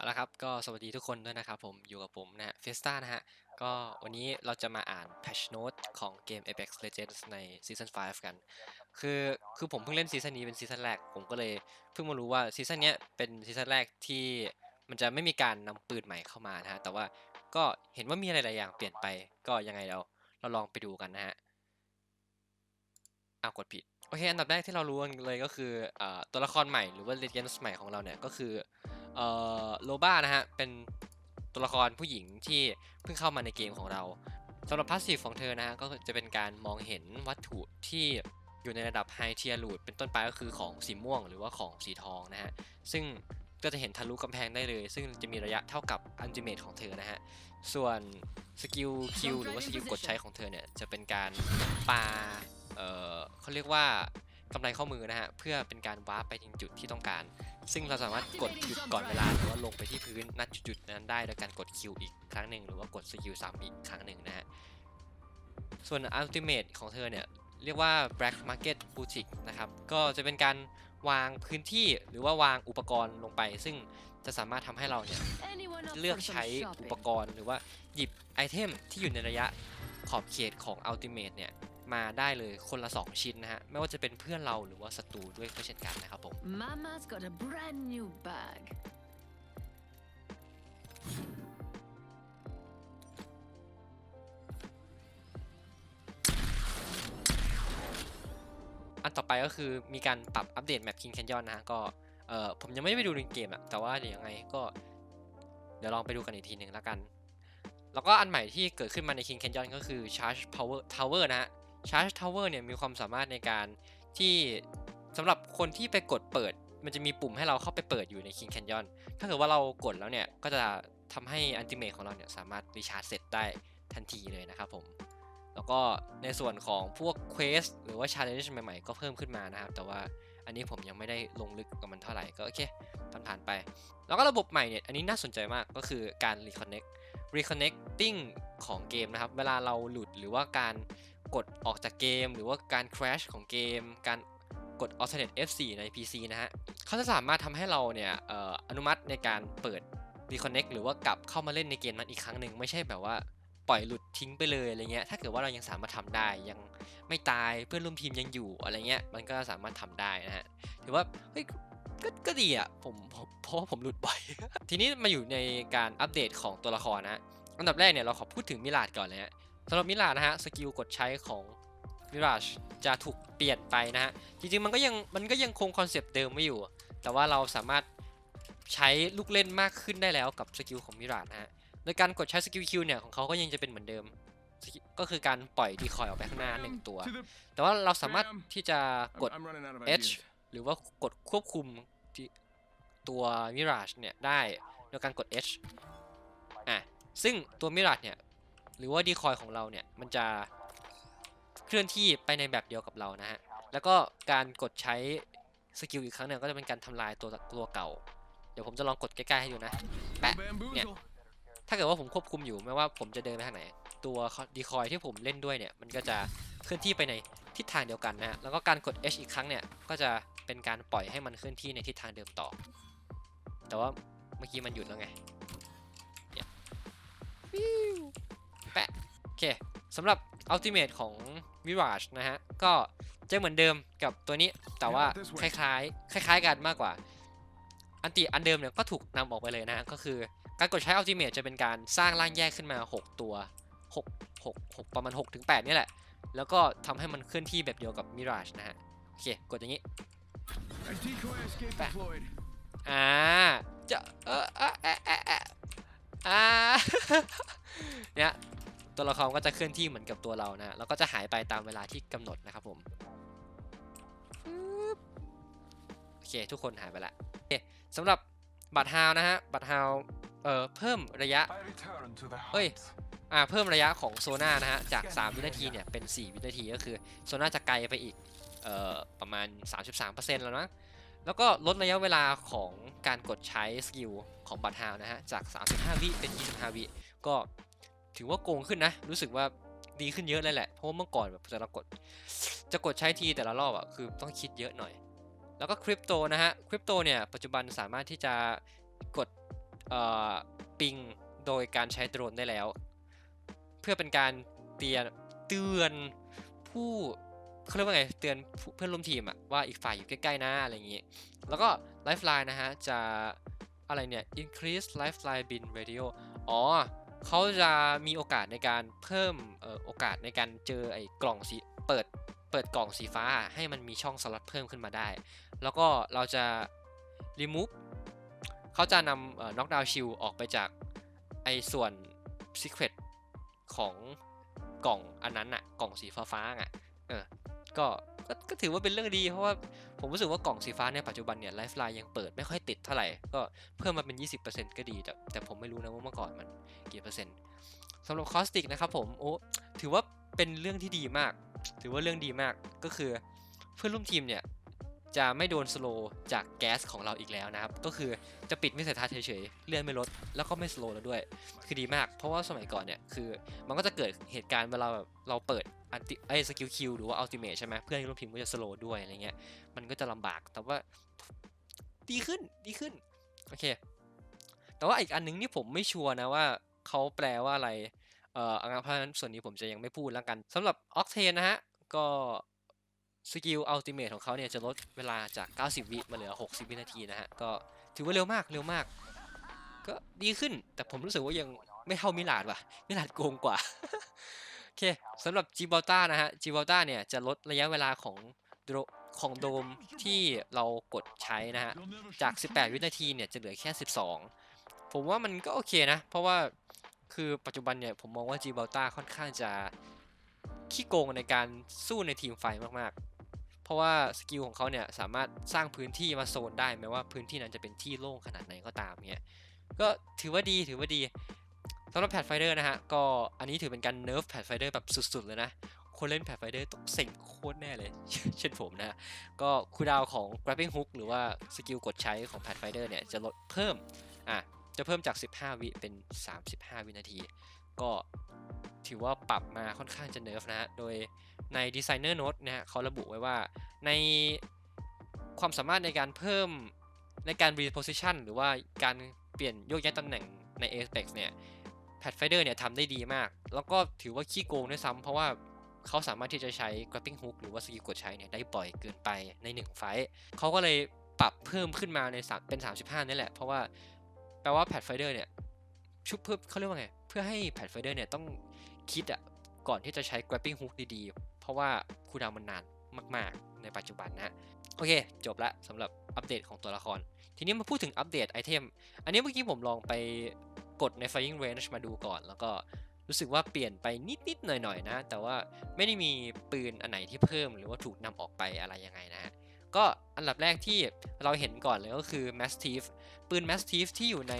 เอาละครับก็สวัสดีทุกคนด้วยนะครับผมอยู่กับผมนะฮะเฟสตานะฮะก็วันนี้เราจะมาอ่าน patch note ของเกม Apex Legends ในซีซั่น5กัน คือคือผมเพิ่งเล่นซีซั่นนี้เป็นซีซั่นแรก ผมก็เลยเพิ่งมารู้ว่าซีซั่นนี้เป็นซีซั่นแรกที่มันจะไม่มีการนำปืนใหม่เข้ามานะฮะแต่ว่าก็เห็นว่ามีอะไรหลายอย่างเปลี่ยนไปก็ยังไงเราเราลองไปดูกันนะฮะเอากดผิดโอเคอันดับแรกที่เรารู้กันเลยก็คืออตัวละครใหม่หรือว่า Legends ใหม่ของเราเนี่ยก็คือ โลบ้านะฮะ เป็นตัวละครผู้หญิงที่เพิ่งเข้ามาในเกมของเราสำหรับพาสซีฟของเธอนะฮะ ก็จะเป็นการมองเห็นวัตถุที่อยู่ในระดับไฮเทียรูดเป็นต้นไปก็คือของสีม่วงหรือว่าของสีทองนะฮะ ซึ่งก็จะเห็นทะลุกำแพงได้เลย ซึ่งจะมีระยะเท่ากับอันติเมตของเธอนะฮะ ส่วนสกิลคิวหรือว่าสกิลกดใช้ของเธอเนี่ย จะเป็นการปาเอ่อเขาเรียกว่ากำไรข้อมือนะฮะ เพื่อเป็นการวาร์ปไปถึงจุดที่ต้องการ ซึ่งเราสามารถกดหยุดก่อนเวลาหรือว่าลงไปที่พื้นณจุดนั้นได้โดยการกดคิวอีกครั้งหนึ่งหรือว่ากดสกิลซ้ำอีกครั้งหนึ่งนะฮะส่วนอัลติเม e ของเธอเนี่ยเรียกว่า Black Market Boutique นะครับ ก็จะเป็นการวางพื้นที่หรือว่าวางอุปกรณ์ลงไป ซึ่งจะสามารถทำให้เราเนี่ยเลือกใช้อุปกรณ์หรือว่าหยิบไอเทมที่อยู่ในระยะขอบเขตของ Ultimate เนี่ย มาได้เลยคนละ 2 ชิ้นนะฮะ ไม่ว่าจะเป็นเพื่อนเราหรือว่าศัตรูด้วยก็เช่นกันนะครับผม Mama's got a brand new bag. อันต่อไปก็คือมีการปรับอัปเดตแมป King Canyon นะฮะ ก็เออผมยังไม่ได้ไปดูในเกมอะแต่ว่าเดี๋ยวยังไงก็เดี๋ยวลองไปดูกันอีกทีหนึ่งแล้วกัน แล้วก็อันใหม่ที่เกิดขึ้นมาใน King Canyon ก็คือ Charge Power Tower นะฮะ Charge Tower เนี่ยมีความสามารถในการที่สำหรับคนที่ไปกดเปิด มันจะมีปุ่มให้เราเข้าไปเปิดอยู่ใน King Canyon ถ้าเกิดว่าเรากดแล้วเนี่ย ก็จะทำให้อันติเม e ของเราเนี่ยสามารถรีชาร์จเสร็จได้ทันทีเลยนะครับผม แล้วก็ในส่วนของพวกเควสหรือว่า challenge ใหม่ๆ ก็เพิ่มขึ้นมานะครับ แต่ว่าอันนี้ผมยังไม่ได้ลงลึกกับมันเท่าไหร่ก็โอเคผ่านๆไป แล้วก็ระบบใหม่เนี่ยอันนี้น่าสนใจมากก็คือการ reconnect reconnecting ของเกมนะครับ เวลาเราหลุดหรือว่าการ กดออกจากเกม หรือว่าการ crash ของเกม การกด alternate F4 ใน PC นะฮะเขาจะสามารถทำให้เราเนี่ยอออนุมัติในการเปิด reconnect หรือว่ากลับเข้ามาเล่นในเกมนั้นอีกครั้งหนึ่งไม่ใช่แบบว่าปล่อยหลุดทิ้งไปเลยอะไรเงี้ย ถ้าเกิดว่าเรายังสามารถทำได้ยังไม่ตายเพื่อนร่วมทีมยังอยู่อะไรเงี้ย มันก็สามารถทำได้นะฮะ ถือว่าเฮ้ยก็ก็ดีอะผมเพราะว่าผมหลุดบ่อย ทีนี้มาอยู่ในการอัปเดตของตัวละครนะฮะอันดับแรกเนี่ยเราขอพูดถึงมิลาดก่อนเลยฮะ สำหรับมิลาดนะฮะสกิลกดใช้ของมิราชจะถูกเปลี่ยนไปนะฮะจริงๆมันก็ยังมันก็ยังคงคอนเซปต์เดิมไว้อยู่ แต่ว่าเราสามารถใช้ลูกเล่นมากขึ้นได้แล้วกับสกิลของมิราชนะฮะโดยการกดใช้สกิลคิวเนี่ยของเขาก็ยังจะเป็นเหมือนเดิมสกิลก็คือการปล่อยดีคอยออกไปข้างหน้าหนึ่งตัว To the, แต่ว่าเราสามารถที่จะกด I'm, I'm running out of H ideas. หรือว่ากดควบคุมที่ตัวมิราชเนี่ยได้โดยการกด H อะซึ่งตัวมิราชเนี่ย หรือว่าดีคอยของเราเนี่ยมันจะเคลื่อนที่ไปในแบบเดียวกับเรานะฮะ แล้วก็การกดใช้สกิลอีกครั้งหนึ่งก็จะเป็นการทำลายตัวตัวเก่า เดี๋ยวผมจะลองกดใกล้ๆให้ดูนะ แปะเนี่ย ถ้าเกิดว่าผมควบคุมอยู่ไม่ว่าผมจะเดินไปทางไหน ตัวดีคอยที่ผมเล่นด้วยเนี่ยมันก็จะเคลื่อนที่ไปในทิศทางเดียวกันนะฮะ แล้วก็การกด H อีกครั้งเนี่ยก็จะเป็นการปล่อยให้มันเคลื่อนที่ในทิศทางเดิมต่อ แต่ว่าเมื่อกี้มันหยุดแล้วไงเนี่ย แปะโอเคสำหรับ Ultimate ของ Mirage นะฮะ ก็จะเหมือนเดิมกับตัวนี้แต่ว่าคล้ายๆ คล้าย ๆ กันมากกว่า อันติอันเดิมเนี่ยก็ถูกนำออกไปเลยนะฮะ ก็คือการกดใช้ Ultimate จะเป็นการสร้างร่างแยกขึ้นมา 6 ตัว 6 6 6 ประมาณ6ถึง8นี่แหละ แล้วก็ทำให้มันเคลื่อนที่แบบเดียวกับ Mirage นะฮะ โอเค กดอย่างนี้ A decoy escape Back. deployed. อ่าจะเออเอะเอะเอะเอะอ่าเนี่ย ตัวละครก็จะเคลื่อนที่เหมือนกับตัวเรานะแล้วก็จะหายไปตามเวลาที่กำหนดนะครับผมปึ๊บโอเค ทุกคนหายไปละโอเคสำหรับบัตรฮาวนะฮะบัตรฮาวเอ่อเพิ่มระยะ I return to the Oi. hunt. อ่าเพิ่มระยะของโซน่านะฮะจาก 3 วินาทีเนี่ยเป็น 4 วินาทีก็คือโซน่าจะไกลไปอีกเอ่อประมาณ 33%แล้วนะแล้วก็ลดระยะเวลาของการกดใช้สกิลของบัตรฮาวนะฮะจาก 35 วิเป็น 25 วิก็ ถือว่าโกงขึ้นนะ รู้สึกว่าดีขึ้นเยอะเลยแหละ เพราะว่าเมื่อก่อนแบบจะกด จะกดใช้ทีแต่ละรอบอะคือต้องคิดเยอะหน่อย แล้วก็คริปโตนะฮะ คริปโตเนี่ยปัจจุบันสามารถที่จะกดเอ่อปิงโดยการใช้โดรนได้แล้ว เพื่อเป็นการเตือนเตือนผู้เขาเรียกว่าไงเตือนเพื่อนร่วมทีมอะว่าอีกฝ่ายอยู่ใกล้ๆนะอะไรอย่างงี้ แล้วก็ lifeline นะฮะจะอะไรเนี่ย increase lifeline bin radio อ๋อ เขาจะมีโอกาสในการเพิ่มออโอกาสในการเจอไอ้กล่องสีเปิดเปิดกล่องสีฟ้าให้มันมีช่องสล็อตเพิ่มขึ้นมาได้ แล้วก็เราจะ remove เขาจะนำเอ่อ knockdown shield ออกไปจากไอ้ส่วน secret ของกล่องอันนั้นอะกล่องสีฟ้าๆอะเออก็ ก็ก็ถือว่าเป็นเรื่องดีเพราะว่าผมรู้สึกว่ากล่องสีฟ้าในปัจจุบันเนี่ยไลฟ์ไลน์ยังเปิดไม่ค่อยติดเท่าไหร่ ก็เพิ่มมาเป็น 20%ก็ดี แต่แต่ผมไม่รู้นะว่าเมื่อก่อนมันกี่เปอร์เซ็นต์สำหรับคอสติกนะครับผมโอ้ถือว่าเป็นเรื่องที่ดีมาก ถือว่าเรื่องดีมากก็คือเพื่อนร่วมทีมเนี่ยจะไม่โดนสโลว์จากแก๊สของเราอีกแล้วนะครับ ก็คือจะปิดไม่เสทัศน์เฉยๆ เลื่อนไม่ลด แล้วก็ไม่สโลว์แล้วด้วย คือดีมาก เพราะว่าสมัยก่อนเนี่ย คือมันก็จะเกิดเหตุการณ์เวลาแบบเราเปิด อันติไอสกิลคิวหรือว่าอัลติเมทใช่ไหมเพื่อนร่วมทีมก็จะสโลว์ด้วยอะไรเงี้ยมันก็จะลำบากแต่ว่าดีขึ้นดีขึ้นโอเคแต่ว่าอีกอันหนึงที่ผมไม่ชัวร์นะว่าเขาแปลว่าอะไรเอ่อเพราะฉะนั้นส่วนนี้ผมจะยังไม่พูดแล้วกันสำหรับออกเทนนะฮะก็สกิลอัลติเมทของเขาเนี่ยจะลดเวลาจาก 90 วิมาเหลือ 60 วินาทีนะฮะ ก็ถือว่าเร็วมากเร็วมาก ก็ดีขึ้นแต่ผมรู้สึกว่ายังไม่เท่ามิลาดว่ะมิลาดโกงกว่า โอเคสำหรับจิบ r ลตานะฮะจิบ r ลตาเนี่ยจะลดระยะเวลาของโดรของโดมที่เรากดใช้นะฮะ จาก 18 วินาทีเนี่ยจะเหลือแค่ 12 ผมว่ามันก็โอเคนะ เพราะว่าคือปัจจุบันเนี่ยผมมองว่าจิบ r ลตาค่อนข้างจะขี้โกงในการสู้ในทีมไฟมากๆ เพราะว่าสกิลของเขาเนี่ยสามารถสร้างพื้นที่มาโซนได้แม้ว่าพื้นที่นั้นจะเป็นที่โล่งขนาดไหนก็ตามเนี่ยก็ถือว่าดีถือว่าดี สำหรับแพดไฟเดอร์นะฮะ ก็อันนี้ถือเป็นการเนิร์ฟแพดไฟเดอร์แบบสุดๆ เลยนะ คนเล่นแพดไฟเดอร์ต้องเซ็งโคตรแน่เลย เช่นผมนะ ก็คูลดาวน์ของ grabbing hook หรือว่าสกิลกดใช้ของแพดไฟเดอร์เนี่ย จะลดเพิ่ม อะ จะเพิ่มจาก 15 วิเป็น 35 วินาที ก็ถือว่าปรับมาค่อนข้างจะเนิร์ฟนะฮะ โดยใน designer note นะฮะเขาระบุไว้ว่าในความสามารถในการเพิ่มในการ reposition หรือว่าการเปลี่ยนโยกย้ายตำแหน่งใน Apex เนี่ย แพดไฟเดอร์เนี่ยทำได้ดีมาก แล้วก็ถือว่าขี้โกงด้วยซ้ำเพราะว่าเขาสามารถที่จะใช้ grappling hook หรือว่าสกิลกดใช้เนี่ยได้บ่อยเกินไปใน 1 ไฟเขาก็เลยปรับเพิ่มขึ้นมาในสามเป็น 35นี่แหละ เพราะว่าแปลว่าแพดไฟเดอร์เนี่ยชุบเพื่อเขาเรียกว่าไง เพื่อให้แพดไฟเดอร์เนี่ยต้องคิดอะก่อนที่จะใช้ grappling hook ดีๆ เพราะว่าคูดาวมันนานมาก ๆ ในปัจจุบันนะฮะโอเค จบละสำหรับอัปเดตของตัวละคร ทีนี้มาพูดถึงอัปเดตไอเทม อันนี้เมื่อกี้ผมลองไป กดใน Flying Range มาดูก่อน แล้วก็รู้สึกว่าเปลี่ยนไปนิดๆหน่อยๆนะ แต่ว่าไม่ได้มีปืนอันไหนที่เพิ่มหรือว่าถูกนำออกไปอะไรยังไงนะฮะก็อันดับแรกที่เราเห็นก่อนเลยก็คือ Mastiff ปืน Mastiff ที่อยู่ใน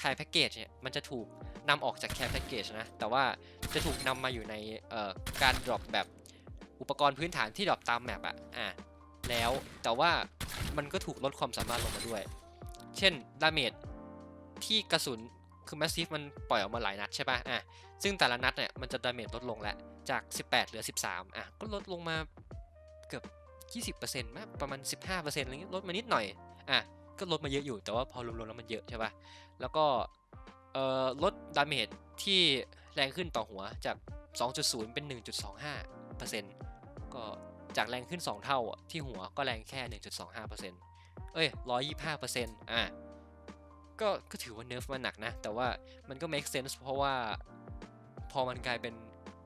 Care Package เนี่ยมันจะถูกนำออกจาก Care Package นะ แต่ว่าจะถูกนำมาอยู่ในการ drop แบบอุปกรณ์พื้นฐานที่ drop ตามแมปอะอะแล้วแต่ว่ามันก็ถูกลดความสามารถลงมาด้วย เช่นดาเมจที่กระสุน คือแมสซีฟมันปล่อยออกมาหลายนัดใช่ปะ่ะอะซึ่งแต่ละนัดเนี่ยมันจะดาเมจลดลงแล้วจาก 18 เหลือ 13อะก็ลดลงมาเกือบ 20%มากประมาณ 15%อะไรเงี้ยลดมานิดหน่อยอะก็ลดมาเยอะอยู่แต่ว่าพอรวมๆแล้วมันเยอะใช่ปะ่ะแล้วก็เอ่อลดดาเมจที่แรงขึ้นต่อหัวจาก 2.0 เป็น 1.25%ก็จากแรงขึ้น 2 เท่าที่หัวก็แรงแค่ 1.25%เอ้ย 125%อะ ก็ก็ถือว่าเนิร์ฟมันหนักนะ แต่ว่ามันก็ make sense เพราะว่าพอมันกลายเป็น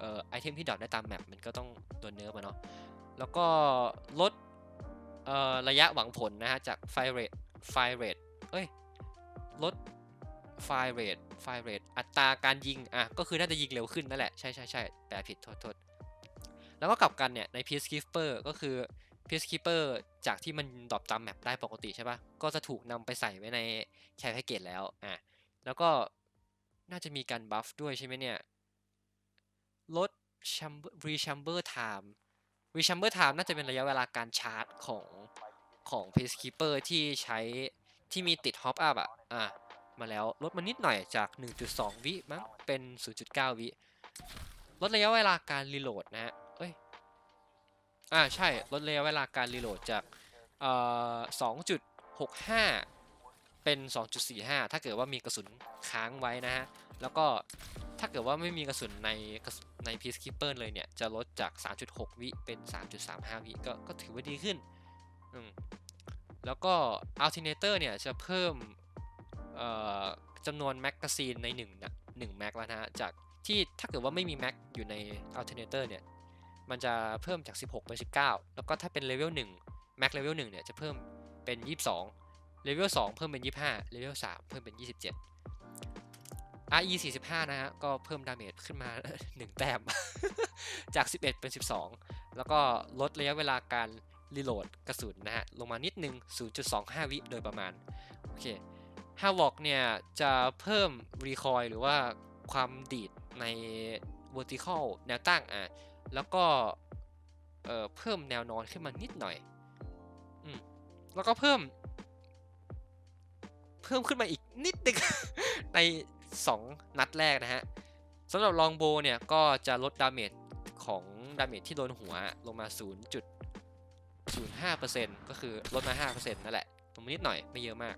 เอ่อไอเทมที่ดรอปได้ตามแมปมันก็ต้องโดนเนิร์ฟอะเนาะแล้วก็ลดเอ่อระยะหวังผลนะฮะจาก fire rate fire rate เอ้ยลด fire rate fire rate อัตราการยิง อะ ก็คือน่าจะยิงเร็วขึ้นนั่นแหละ ใช่ใช่ใช่แปลผิดโทษโทษแล้วก็กลับกันเนี่ย ใน Peacekeeper ก็คือ Peacekeeper จากที่มันดรอปตามแมปได้ปกติใช่ปะ่ะก็จะถูกนำไปใส่ไว้ในแคร์แพ็กเกจแล้วอะแล้วก็น่าจะมีการบัฟด้วยใช่ไหมเนี่ยลด chamber rechamber time rechamber time น่าจะเป็นระยะเวลาการชาร์จของของ Peacekeeper ที่ใช้ที่มีติด hop up อะอะมาแล้วลดมานิดหน่อยจาก 1.2 วิมั้งเป็น 0.9 วิลดระยะเวลาการรีโหลดนะฮะ อ่าใช่ลดระยะเวลาการรีโหลดจากเอ่อ2.65 เป็น 2.45 ถ้าเกิดว่ามีกระสุนค้างไว้นะฮะ แล้วก็ถ้าเกิดว่าไม่มีกระสุนในใน Peacekeeper เลยเนี่ย จะลดจาก 3.6 วิเป็น 3.35 วิก็ก็ถือว่าดีขึ้นอืมแล้วก็ Alternator เนี่ย จะเพิ่มเอ่อจำนวนแมกกาซีนใน1นะ1แม็กแล้วนะฮะจากที่ถ้าเกิดว่าไม่มีแม็กอยู่ใน Alternator เนี่ย มันจะเพิ่มจาก 16เป็น19 แล้วก็ถ้าเป็นเลเวล1แม็กเลเวล1เนี่ยจะเพิ่มเป็น 22 เลเวล2เพิ่มเป็น 25 เลเวล3เพิ่มเป็น 27 RE 45 นะฮะ ก็เพิ่มดาเมจขึ้นมา 1 แต้ม จาก 11 เป็น 12 แล้วก็ลดระยะเวลาการรีโหลดกระสุนนะฮะ ลงมานิดนึง 0.25 วิโดยประมาณ โอเค h a v o k เนี่ย จะเพิ่มรีคอยหรือว่าความดีดใน vertical แนวตั้งอะ แล้วก็เอ่อเพิ่มแนวนอนขึ้นมานิดหน่อยอืมแล้วก็เพิ่ม เพิ่มขึ้นมาอีกนิดนึง ใน 2 นัดแรกนะฮะสำหรับลองโบเนี่ยก็จะลดดาเมจของดาเมจที่โดนหัวลงมา 0.05%ก็คือลดมา 5%นั่นแหละลงมานิดหน่อยไม่เยอะมาก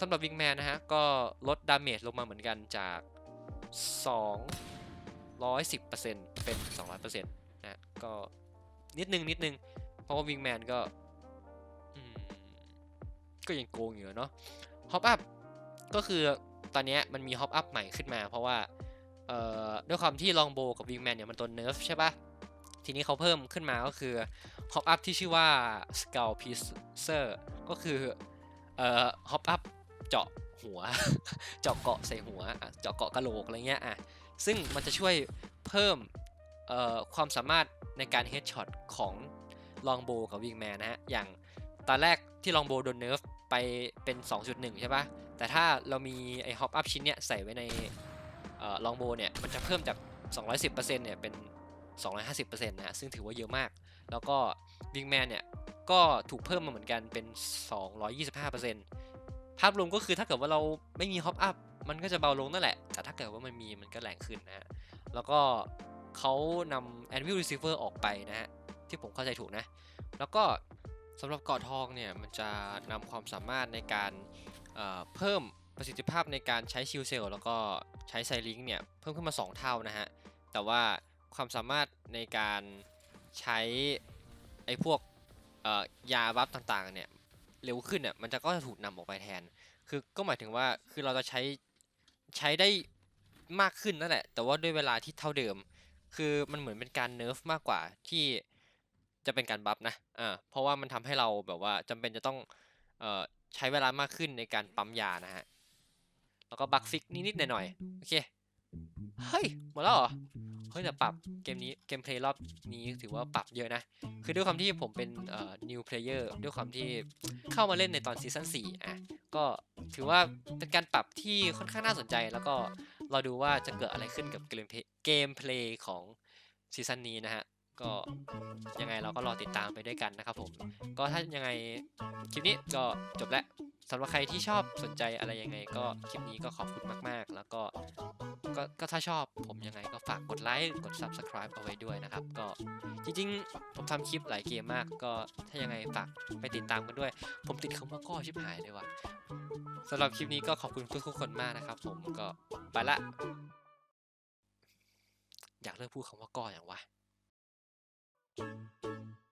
สำหรับวิงแมนนะฮะ ก็ลดดาเมจลงมาเหมือนกันจาก 210%เป็น 200%นะฮะก็นิดนึงนิดนึง เพราะว่าวิงแมนก็ก็ยังโกงอยู่เนาะฮอปอัพก็คือตอนนี้มันมีฮอปอัพใหม่ขึ้นมา เพราะว่าเอ่อด้วยความที่ลองโบกับวิงแมนเนี่ยมันตัวเนิร์ฟใช่ปะทีนี้เขาเพิ่มขึ้นมาก็คือฮอปอัพที่ชื่อว่า Skull Piercer ก็คือเอ่อฮอปอัพเจาะหัว เจาะเกาะใส่หัว เจาะเกาะกะโหลกอะไรเงี้ยอะ ซึ่งมันจะช่วยเพิ่มความสามารถในการเฮดช็อตของลองโบกับวิงแมนนะฮะ อย่างตอนแรกที่ลองโบโดนเนิร์ฟไปเป็น 2.1 ใช่ปะแต่ถ้าเรามีไอ้ฮอปอัพชิ้นเนี้ยใส่ไว้ในลองโบเนี่ย มันจะเพิ่มจาก 210%เนี่ยเป็น 250%นะฮะ ซึ่งถือว่าเยอะมาก แล้วก็วิงแมนเนี่ย ก็ถูกเพิ่มมาเหมือนกันเป็น 225%ภาพรวมก็คือถ้าเกิดว่าเราไม่มีฮอปอัพ มันก็จะเบาลงนั่นแหละ แต่ถ้าเกิดว่ามันมีมันก็แรงขึ้นนะฮะ แล้วก็เขานำ Anvil Receiver ออกไปนะฮะ ที่ผมเข้าใจถูกนะ แล้วก็สำหรับเกาะทองเนี่ย มันจะนำความสามารถในการเเพิ่มประสิทธิภาพในการใช้ชิลเซลแล้วก็ใช้ไซลิงเนี่ย เพิ่มขึ้นมา 2 เท่านะฮะ แต่ว่าความสามารถในการใช้ไอ้พวกยาบัฟต่างๆเนี่ย เร็วขึ้นเนี่ยมันจะก็จะถูกนำออกไปแทน คือก็หมายถึงว่าคือเราจะใช้ ใช้ได้มากขึ้นนั่นแหละ แต่ว่าด้วยเวลาที่เท่าเดิม คือมันเหมือนเป็นการเนิร์ฟมากกว่าที่จะเป็นการบัฟนะอ่าเพราะว่ามันทำให้เราแบบว่าจำเป็นจะต้องเอ่อใช้เวลามากขึ้นในการปั๊มยานะฮะ แล้วก็บักฟิกนิดๆหน่อยๆ โอเค เฮ้ย หมดแล้วเหรอ ฮ้ยแต่ปรับเกมนี้เกมเพลย์รอบนี้ถือว่าปรับเยอะนะ คือด้วยความที่ผมเป็นเอ่อ new player ด้วยความที่เข้ามาเล่นในตอนซีซั่น4อะก็ถือว่าเป็นการปรับที่ค่อนข้างน่าสนใจ แล้วก็เราดูว่าจะเกิดอะไรขึ้นกับเกมเพลย์เกมเพลย์ของซีซั่นนี้นะฮะก็ยังไงเราก็รอติดตามไปด้วยกันนะครับผม ก็ถ้ายังไงคลิปนี้ก็จบแล้ว สำหรับใครที่ชอบสนใจอะไรยังไง ก็คลิปนี้ก็ขอบคุณมาก ๆ แล้วก็ก็ก็ถ้าชอบผมยังไงก็ฝากกดไลค์กด subscribe เอาไว้ด้วยนะครับ ก็จริงๆ ผมทำคลิปหลายเกมมาก ก็ถ้ายังไงฝากไปติดตามกันด้วย ผมติดคำว่าก็ชิบหายเลยว่ะสำหรับคลิปนี้ก็ขอบคุณทุกๆคนมากนะครับ ผมก็ไปละ อยากเลิกพูดคำว่าก็อย่างวะ